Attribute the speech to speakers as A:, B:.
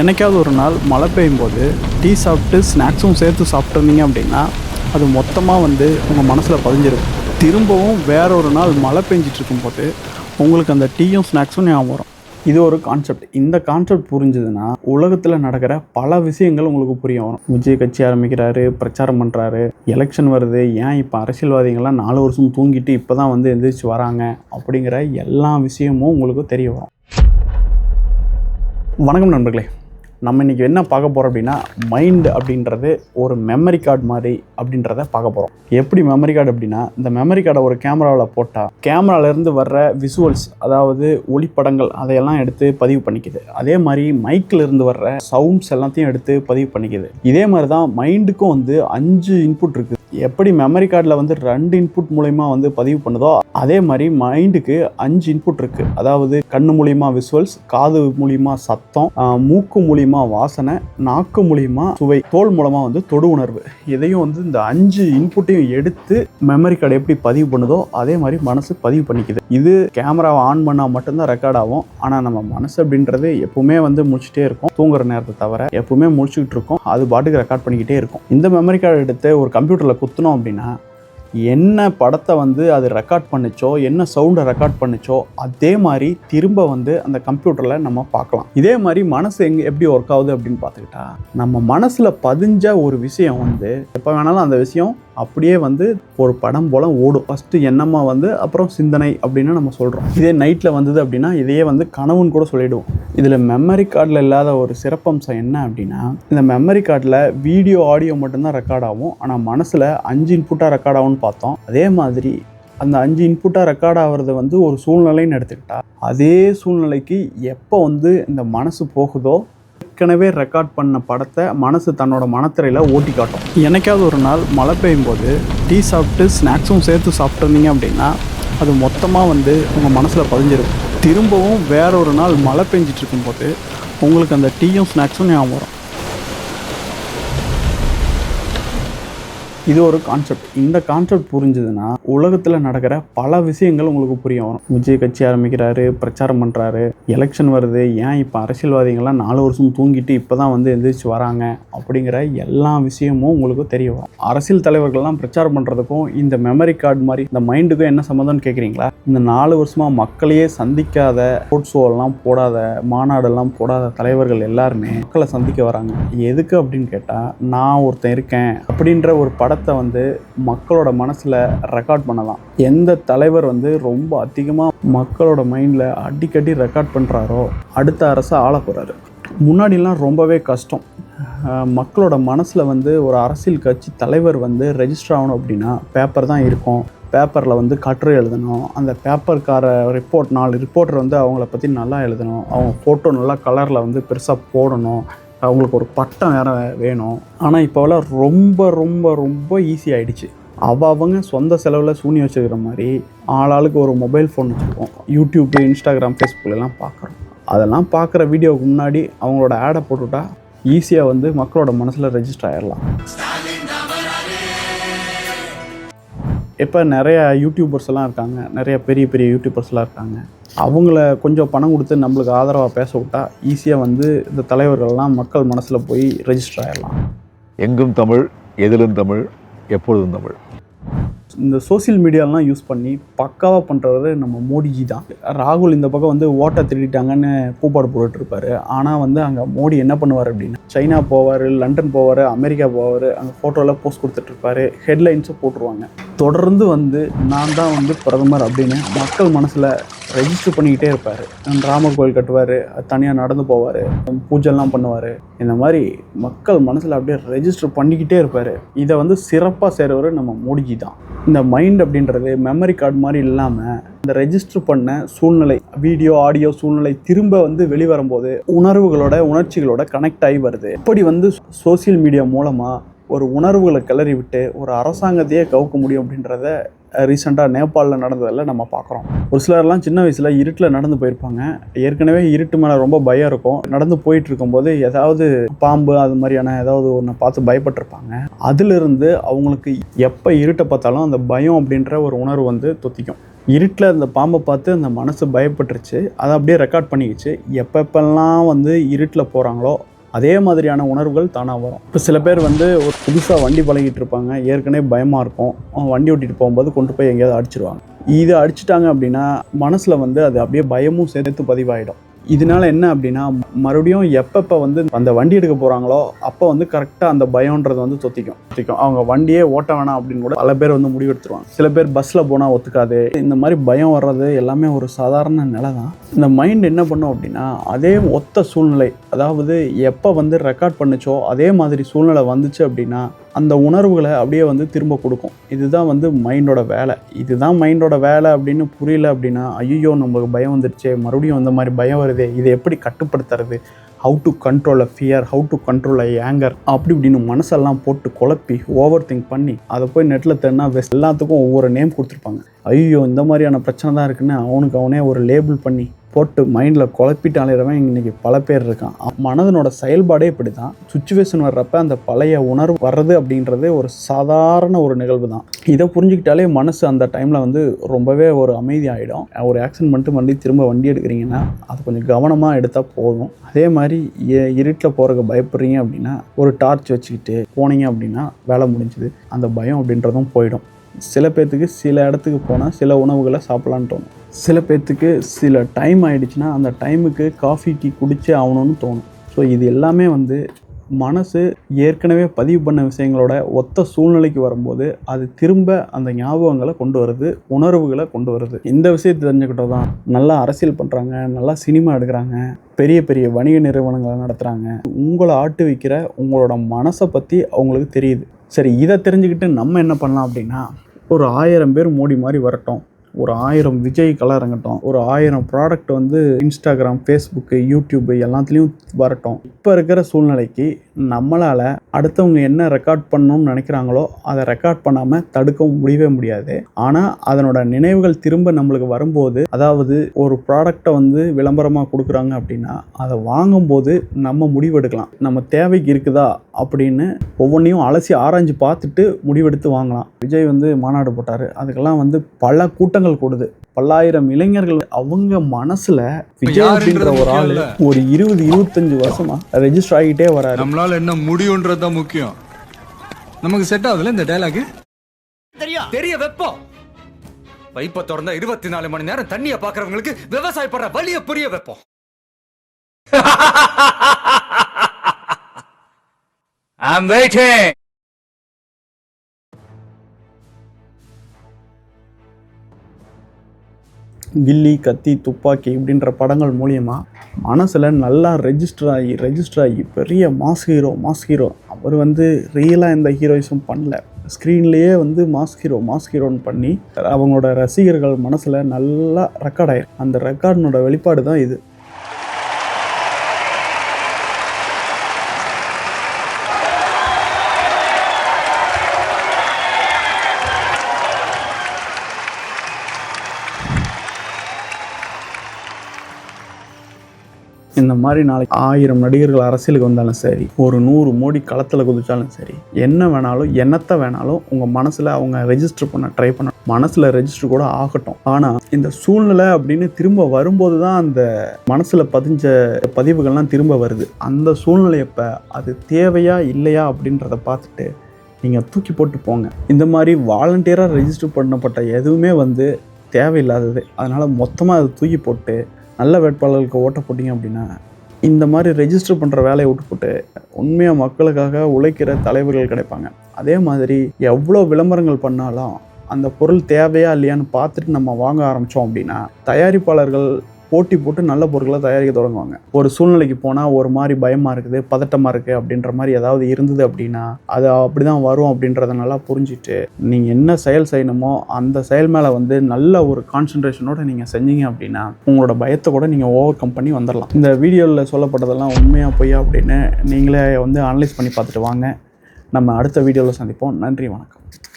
A: என்னைக்காவது ஒரு நாள் மழை பெய்யும் போது டீ சாப்பிட்டு ஸ்நாக்ஸும் சேர்த்து சாப்பிட்ருந்தீங்க அப்படின்னா அது மொத்தமாக வந்து உங்கள் மனசில் பதிஞ்சிருக்கும் திரும்பவும் வேற ஒரு நாள் மழை பெஞ்சிட்ருக்கும் இருக்கும்போது உங்களுக்கு அந்த டீயும் ஸ்நாக்ஸும் ஞாபகம் வரும். இது ஒரு கான்செப்ட் இந்த கான்செப்ட் புரிஞ்சுதுன்னா உலகத்தில் நடக்கிற பல விஷயங்கள் உங்களுக்கு புரிய வரும். விஜய் கட்சி ஆரம்பிக்கிறாரு பிரச்சாரம் பண்ணுறாரு எலெக்ஷன் வருது ஏன் இப்போ அரசியல்வாதிகள்லாம் நாலு வருஷம் தூங்கிட்டு இப்போ தான் வந்து எந்திரிச்சு வராங்க அப்படிங்கிற எல்லா விஷயமும் உங்களுக்கு தெரிய வரும். வணக்கம் நண்பர்களே. நம்ம இன்றைக்கி என்ன பார்க்க போகிறோம் அப்படின்னா மைண்டு அப்படின்றது ஒரு மெமரி கார்டு மாதிரி அப்படின்றத பார்க்க போகிறோம் எப்படி மெமரி கார்டு அப்படின்னா இந்த மெமரி கார்டை ஒரு கேமராவில் போட்டால் கேமராலேருந்து வர்ற விசுவல்ஸ் அதாவது ஒளிப்படங்கள் அதையெல்லாம் எடுத்து பதிவு பண்ணிக்குது. அதே மாதிரி மைக்கில் இருந்து வர்ற சவுண்ட்ஸ் எல்லாத்தையும் எடுத்து பதிவு பண்ணிக்குது. இதே மாதிரி தான் மைண்டுக்கும் வந்து அஞ்சு இன்புட் இருக்குது எப்படி மெமரி கார்டில் வந்து ரெண்டு இன்புட் மூலயமா வந்து பதிவு பண்ணுதோ அதே மாதிரி மைண்டுக்கு அஞ்சு இன்புட் இருக்குது அதாவது கண்ணு மூலியமா விசுவல்ஸ் காது மூலியமா சத்தம் மூக்கு மூலியமா வாசனை நாக்கு மூலியமா சுவை தோல் மூலமாக வந்து தொடு உணர்வு. இதையும் வந்து இந்த அஞ்சு இன்புட்டையும் எடுத்து மெமரி கார்டு எப்படி பதிவு பண்ணுதோ அதே மாதிரி மனசு பதிவு பண்ணிக்குது. இது கேமராவை ஆன் பண்ணால் மட்டும்தான் ரெக்கார்ட் ஆகும். ஆனால் நம்ம மனசு அப்படின்றது எப்பவுமே வந்து முடிச்சுட்டே இருக்கும். தூங்குற நேரத்தை தவிர எப்பவுமே முடிச்சுக்கிட்டு இருக்கும். அது பாட்டுக்கு ரெக்கார்ட் பண்ணிக்கிட்டே இருக்கும். இந்த மெமரி கார்டு எடுத்து ஒரு கம்ப்யூட்டரில் குத்தினோம் அப்படின்னா என்ன படத்தை வந்து அது ரெக்கார்ட் பண்ணுச்சோ என்ன சவுண்டை ரெக்கார்ட் பண்ணுச்சோ அதே மாதிரி திரும்ப வந்து அந்த கம்ப்யூட்டரில் நம்ம பார்க்கலாம். இதே மாதிரி மனசு எங்கே எப்படி ஒர்க் ஆகுது அப்படின்னு பார்த்துக்கிட்டா நம்ம மனசில் பதிஞ்ச ஒரு விஷயம் வந்து எப்போ வேணாலும் அந்த விஷயம் அப்படியே வந்து ஒரு படம் போல் ஓடும். ஃபஸ்ட்டு எண்ணமாக வந்து அப்புறம் சிந்தனை அப்படின்னு நம்ம சொல்கிறோம் இதே நைட்டில் வந்தது அப்படின்னா இதையே வந்து கனவுன்னு கூட சொல்லிவிடுவோம் இதில் மெமரி கார்டில் இல்லாத ஒரு சிறப்பம்சம் என்ன அப்படின்னா இந்த மெமரி கார்டில் வீடியோ ஆடியோ மட்டும்தான் ரெக்கார்ட் ஆகும். ஆனால் மனசில் அஞ்சு இன்புட்டாக ரெக்கார்ட் ஆகும்னு பார்த்தோம். அதே மாதிரி அந்த அஞ்சு இன்புட்டாக ரெக்கார்ட் ஆகிறது வந்து ஒரு சூழ்நிலைன்னு எடுத்துக்கிட்டா அதே சூழ்நிலைக்கு எப்போ வந்து இந்த மனசு போகுதோ ஏற்கனவே ரெக்கார்ட் பண்ண படத்தை மனசு தன்னோட மனத்திரையில் ஓட்டி காட்டும். என்னைக்காவது ஒரு நாள் மழை பெய்யும் போது டீ சாப்பிட்டு ஸ்நாக்ஸும் சேர்த்து சாப்பிட்ருந்தீங்க அப்படின்னா அது மொத்தமாக வந்து உங்கள் மனசில் பதிஞ்சிருக்கும். திரும்பவும் வேற ஒரு நாள் மழை பெஞ்சிட்டு இருக்கும்போது உங்களுக்கு அந்த டீயும் ஸ்நாக்ஸும் ஞாபகம் வரும். இது ஒரு கான்செப்ட் இந்த கான்செப்ட் புரிஞ்சுதுன்னா உலகத்தில் நடக்கிற பல விஷயங்கள் உங்களுக்கு புரிய வரும். விஜய் கட்சி ஆரம்பிக்கிறாரு பிரச்சாரம் பண்ணுறாரு எலெக்ஷன் வருது ஏன் இப்போ அரசியல்வாதிகள்லாம் நாலு வருஷம் தூங்கிட்டு இப்போ தான் வந்து எந்திரிச்சு வராங்க அப்படிங்கிற எல்லா விஷயமும் உங்களுக்கு தெரிய வரும். அரசியல் தலைவர்கள்லாம் பிரச்சாரம் பண்ணுறதுக்கும் இந்த மெமரி கார்டு மாதிரி இந்த மைண்டுக்கும் என்ன சம்மந்தம்னு கேட்குறீங்களா இந்த நாலு வருஷமாக மக்களையே சந்திக்காத ஸ்போர்ட்ஸ் ஷோலாம் போடாத மாநாடெல்லாம் போடாத தலைவர்கள் எல்லாருமே மக்களை சந்திக்க வராங்க. எதுக்கு அப்படின்னு கேட்டால் நான் ஒருத்தன் இருக்கேன் அப்படின்ற ஒரு படத்தை வந்து மக்களோட மனசில் ரெக்கார்ட் பண்ணலாம். எந்த தலைவர் வந்து ரொம்ப அதிகமாக மக்களோட மைண்டில் அடிக்கடி ரெக்கார்ட் பண்ணுறாரோ அடுத்த அரசை ஆள போகிறாரு முன்னாடிலாம் ரொம்பவே கஷ்டம். மக்களோட மனசில் வந்து ஒரு அரசியல் கட்சி தலைவர் வந்து ரெஜிஸ்டர் ஆகணும் அப்படின்னா பேப்பர் தான் இருக்கும். பேப்பரில் வந்து கட்டுரை எழுதணும். அந்த பேப்பர்கார ரிப்போர்ட் நாலு ரிப்போர்ட்டர் வந்து அவங்கள பற்றி நல்லா எழுதணும். அவங்க ஃபோட்டோ நல்லா கலரில் வந்து பெருசாக போடணும். அவங்களுக்கு ஒரு பட்டம் வேறு வேணும். ஆனால் இப்போலாம் ரொம்ப ரொம்ப ரொம்ப ஈஸி ஆகிடுச்சு அவங்க சொந்த செலவில் சூனி வச்சுக்கிற மாதிரி ஆளாளுக்கு ஒரு மொபைல் ஃபோன் வச்சுருக்கோம். யூடியூப்பு இன்ஸ்டாகிராம் ஃபேஸ்புக்கிலலாம் பார்க்குறோம் அதெல்லாம் பார்க்குற வீடியோவுக்கு முன்னாடி அவங்களோட ஆடை போட்டுவிட்டா ஈஸியாக வந்து மக்களோட மனசில் ரெஜிஸ்டர் ஆயிடலாம். இப்போ நிறையா யூடியூபர்ஸ் எல்லாம் இருக்காங்க. நிறைய பெரிய பெரிய யூடியூபர்ஸ்லாம் இருக்காங்க. அவங்கள கொஞ்சம் பணம் கொடுத்து நம்மளுக்கு ஆதரவாக பேச விட்டா ஈஸியாக வந்து இந்த தலைவர்கள்லாம் மக்கள் மனசில் போய் ரெஜிஸ்டர் ஆகிடலாம்
B: எங்கும் தமிழ் எதிலும் தமிழ் எப்பொழுதும் தமிழ்.
A: இந்த சோஷியல் மீடியாலாம் யூஸ் பண்ணி பக்காவாக பண்ணுறவர் நம்ம மோடிஜி தான். ராகுல் இந்த பக்கம் வந்து ஓட்டை திருடிட்டாங்கன்னு பூப்பாடு போட்டுட்டு ஆனால் வந்து அங்கே மோடி என்ன பண்ணுவார் அப்படின்னா சைனா போவார் லண்டன் போவார் அமெரிக்கா போவார் அங்கே ஃபோட்டோவில் போஸ்ட் கொடுத்துட்ருப்பாரு ஹெட்லைன்ஸும் போட்டுருவாங்க. தொடர்ந்து வந்து நான் தான் வந்து பிரதமர் அப்படின்னு மக்கள் மனசில் ரெஜிஸ்டர் பண்ணிக்கிட்டே இருப்பார். ராமர் கோயில் கட்டுவார் தனியாக நடந்து போவார் பூஜைலாம் பண்ணுவார். இந்த மாதிரி மக்கள் மனசில் அப்படியே ரெஜிஸ்டர் பண்ணிக்கிட்டே இருப்பார். இதை வந்து சிறப்பாக செய்கிறவர் நம்ம மோடிஜி தான். இந்த மைண்ட் அப்படின்றது மெமரி கார்டு மாதிரி இல்லாமல் இந்த ரெஜிஸ்டர் பண்ண சூழ்நிலை வீடியோ ஆடியோ சூழ்நிலை திரும்ப வந்து வெளிவரும்போது உணர்வுகளோட உணர்ச்சிகளோட கனெக்ட் ஆகி வருது. இப்படி வந்து சோஷியல் மீடியா மூலமாக ஒரு உணர்வுகளை கிளறி விட்டு ஒரு அரசாங்கத்தையே கவுக்க முடியும் அப்படின்றத ரீசெண்டாக நேபாளில் நடந்ததெல்லாம் நம்ம பார்க்குறோம். ஒரு சிலர்லாம் சின்ன வயசில் இருட்டில் நடந்து போயிருப்பாங்க. ஏற்கனவே இருட்டு மேலே ரொம்ப பயம் இருக்கும். நடந்து போயிட்டு இருக்கும்போது ஏதாவது பாம்பு அது மாதிரியான ஏதாவது ஒன்று பார்த்து பயப்பட்டிருப்பாங்க. அதிலிருந்து அவங்களுக்கு எப்போ இருட்டை பார்த்தாலும் அந்த பயம் அப்படின்ற ஒரு உணர்வு வந்து தொத்திக்கும். இருட்டில் அந்த பாம்பை பார்த்து அந்த மனசு பயப்பட்டுருச்சு. அதை அப்படியே ரெக்கார்ட் பண்ணிக்கிச்சு. எப்பப்பெல்லாம் வந்து இருட்டில் போகிறாங்களோ அதே மாதிரியான உணர்வுகள் தானாக வரும். இப்போ சில பேர் வந்து ஒரு புதுசாக வண்டி பழகிட்டு இருப்பாங்க ஏற்கனவே பயமாக இருக்கும். வண்டி ஓட்டிகிட்டு போகும்போது கொண்டு போய் எங்கேயாவது அடிச்சிருவாங்க. இது அடிச்சிட்டாங்க அப்படின்னா மனசில் வந்து அது அப்படியே பயமும் சேர்த்து பதிவாயிடும். இதனால என்ன அப்படின்னா மறுபடியும் எப்பப்போ வந்து அந்த வண்டி எடுக்க போகிறாங்களோ அப்போ வந்து கரெக்டாக அந்த பயம்ன்றது வந்து தொத்திக்கும் தொத்திக்கும் அவங்க வண்டியே ஓட்ட வேணாம் அப்படின்னு கூட பல பேர் வந்து முடிவெடுத்துருவாங்க சில பேர் பஸ்ஸில் போனால் ஒத்துக்காது. இந்த மாதிரி பயம் வர்றது எல்லாமே ஒரு சாதாரண நிலை தான் இந்த மைண்ட் என்ன பண்ணும் அப்படின்னா அதே ஒத்த சூழ்நிலை அதாவது எப்போ வந்து ரெக்கார்ட் பண்ணுச்சோ அதே மாதிரி சூழ்நிலை வந்துச்சு அப்படின்னா அந்த உணர்வுகளை அப்படியே வந்து திரும்ப கொடுக்கும். இதுதான் வந்து மைண்டோட வேலை. இதுதான் மைண்டோட வேலை அப்படின்னு புரியல அப்படின்னா ஐயோ நமக்கு பயம் வந்துடுச்சே மறுபடியும் அந்த மாதிரி பயம் வருதே இதை எப்படி கட்டுப்படுத்துறது? How to control a fear how to control a anger அப்படி இப்படின்னு மனசெல்லாம் போட்டு குழப்பி ஓவர் திங்க் பண்ணி அதை போய் நெட்டில் தேடினா வெஸ்ட் எல்லாத்துக்கும் ஒவ்வொரு நேம் கொடுத்துருப்பாங்க. ஐயோ இந்த மாதிரியான பிரச்சனை தான் இருக்குன்னு அவனுக்கு அவனே ஒரு லேபிள் பண்ணி போட்டு மைண்டில் குழப்பிட்டு அலையிறவன் இன்னைக்கு பல பேர் இருக்கான். மனதனோட செயல்பாடே இப்படி தான் சுச்சுவேஷன் வர்றப்ப அந்த பழைய உணர்வு வர்றது அப்படின்றது ஒரு சாதாரண ஒரு நிகழ்வு தான் இதை புரிஞ்சுக்கிட்டாலே மனசு அந்த டைமில் வந்து ரொம்பவே ஒரு அமைதி ஆகிடும் ஒரு ஆக்சிடென்ட் பண்ணிட்டு வண்டி திரும்ப வண்டி எடுக்கிறீங்கன்னா அது கொஞ்சம் கவனமாக எடுத்தால் போதும். அதே மாதிரி ஏ இருட்டில் போகிறக்கு பயப்படுறீங்க அப்படின்னா ஒரு டார்ச் வச்சுக்கிட்டு போனீங்க அப்படின்னா வேலை முடிஞ்சுது. அந்த பயம் அப்படின்றதும் போயிடும். சில பேர்த்துக்கு சில இடத்துக்கு போனால் சில உணவுகளை சாப்பிட்லான்னு தோணும். சில பேர்த்துக்கு சில டைம் ஆகிடுச்சுன்னா அந்த டைமுக்கு காஃபி டீ குடிச்சே ஆகணும்னு தோணும். ஸோ இது எல்லாமே வந்து மனசு ஏற்கனவே பதிவு பண்ண விஷயங்களோட ஒத்த சூழ்நிலைக்கு வரும்போது அது திரும்ப அந்த ஞாபகங்களை கொண்டு வருது உணர்வுகளை கொண்டு வருது. இந்த விஷயத்தை தெரிஞ்சுக்கிட்டோம் தான் நல்லா அரசியல் பண்ணுறாங்க நல்லா சினிமா எடுக்கிறாங்க பெரிய பெரிய வணிக நிறுவனங்களை நடத்துகிறாங்க உங்களை ஆட்டு வைக்கிற உங்களோட மனசை பற்றி அவங்களுக்கு தெரியுது. சரி இதை தெரிஞ்சுக்கிட்டு நம்ம என்ன பண்ணலாம் அப்படின்னா ஒரு ஆயிரம் பேர் மோடி மாதிரி வரட்டும். ஒரு ஆயிரம் விஜய் கலர் இறங்கட்டும். ஒரு ஆயிரம் ப்ராடக்ட் வந்து இன்ஸ்டாகிராம் ஃபேஸ்புக்கு யூடியூப்பு எல்லாத்துலேயும் வரட்டும். இப்போ இருக்கிற சூழ்நிலைக்கு நம்மளால் அடுத்தவங்க என்ன ரெக்கார்ட் பண்ணணும்னு நினைக்கிறாங்களோ அதை ரெக்கார்ட் பண்ணாமல் தடுக்கவும் முடியவே முடியாது. ஆனால் அதனோட நினைவுகள் திரும்ப நம்மளுக்கு வரும்போது அதாவது ஒரு ப்ராடக்டை வந்து விளம்பரமாக கொடுக்குறாங்க அப்படின்னா அதை வாங்கும்போது நம்ம முடிவெடுக்கலாம். நம்ம தேவைக்கு இருக்குதா அப்படின்னு ஒவ்வொன்றையும் அலசி ஆராய்ஞ்சு பார்த்துட்டு முடிவெடுத்து வாங்கலாம். விஜய் வந்து மாநாடு போட்டார். அதுக்கெல்லாம் வந்து பல கூட்டங்கள் கூடுது. பல்லாயிரம் இளைஞர்கள் அவங்க மனசுல விஜய் அப்படின்ற ஒரு ஆளு ஒரு இருபது இருபத்தஞ்சு வருஷமா ரெஜிஸ்டர் ஆகிட்டே வராரு.
C: நம்மளால என்ன முடியும்ன்றது தான் முக்கியம். நமக்கு செட் ஆகுதுல இந்த டைலாக்
D: தெரிய வெப்பம். பைப்பை திறந்தா இருபத்தி நாலு மணி நேரம் தண்ணிய பாக்குறவங்களுக்கு விவசாயப்படுற வழிய புரிய வைப்போம்.
C: ஐம் வெயிட்டிங்
A: கில்லி கத்தி துப்பாக்கி இப்படின்ற படங்கள் மூலியமா மனசில் நல்லா ரெஜிஸ்டர் ஆகி ரெஜிஸ்டர் ஆகி பெரிய மாஸ் ஹீரோ மாஸ் ஹீரோ அவர் வந்து ரியலாக எந்த ஹீரோயிஸும் பண்ணல. ஸ்க்ரீன்லேயே வந்து மாஸ் ஹீரோ மாஸ் ஹீரோன்னு பண்ணி அவங்களோட ரசிகர்கள் மனசில் நல்லா ரெக்கார்ட் ஆயிரும் அந்த ரெக்கார்டினோட வெளிப்பாடு தான் இது. இந்த மாதிரி நாளைக்கு ஆயிரம் நடிகர்கள் அரசியலுக்கு வந்தாலும் சரி ஒரு நூறு மோடி களத்தில் குதிச்சாலும் சரி என்ன வேணாலும் என்னத்தை வேணாலும் உங்கள் மனசில் அவங்க ரெஜிஸ்டர் பண்ண ட்ரை பண்ண மனசில் ரெஜிஸ்டர் கூட ஆகட்டும். ஆனால் இந்த சூழ்நிலை அப்படின்னு திரும்ப வரும்போது தான் அந்த மனசில் பதிஞ்ச பதிவுகள்லாம் திரும்ப வருது. அந்த சூழ்நிலையப்ப அது தேவையா இல்லையா அப்படின்றத பார்த்துட்டு நீங்கள் தூக்கி போட்டு போங்க. இந்த மாதிரி வாலண்டியராக ரெஜிஸ்டர் பண்ணப்பட்ட எதுவுமே வந்து தேவையில்லாதது. அதனால் மொத்தமாக அதை தூக்கி போட்டு நல்ல வேட்பாளர்களுக்கு ஓட்ட போட்டிங்க அப்படின்னா இந்த மாதிரி ரெஜிஸ்டர் பண்ணுற வேலையை விட்டு போட்டு உண்மையாக மக்களுக்காக உழைக்கிற தலைவர்கள் கிடைப்பாங்க. அதே மாதிரி எவ்வளோ விளம்பரங்கள் பண்ணாலும் அந்த பொருள் தேவையா இல்லையான்னு பார்த்துட்டு நம்ம வாங்க ஆரம்பித்தோம் அப்படின்னா தயாரிப்பாளர்கள் போட்டி போட்டு நல்ல பொருட்களை தயாரிக்க தொடங்குவாங்க. ஒரு சூழ்நிலைக்கு போனால் ஒரு மாதிரி பயமாக இருக்குது பதட்டமாக இருக்குது அப்படின்ற மாதிரி ஏதாவது இருந்தது அப்படின்னா அது அப்படி தான் வரும் அப்படின்றத நல்லா புரிஞ்சுட்டு நீங்கள் என்ன செயல் செய்யணுமோ அந்த செயல் மேலே வந்து நல்ல ஒரு கான்சன்ட்ரேஷனோட நீங்கள் செஞ்சீங்க அப்படின்னா உங்களோட பயத்தை கூட நீங்கள் ஓவர் கம் பண்ணி வந்துடலாம் இந்த வீடியோவில் சொல்லப்பட்டதெல்லாம் உண்மையாக பொய்யா அப்படின்னு நீங்களே வந்து அனலைஸ் பண்ணி பார்த்துட்டு வாங்க. நம்ம அடுத்த வீடியோவில் சந்திப்போம். நன்றி வணக்கம்.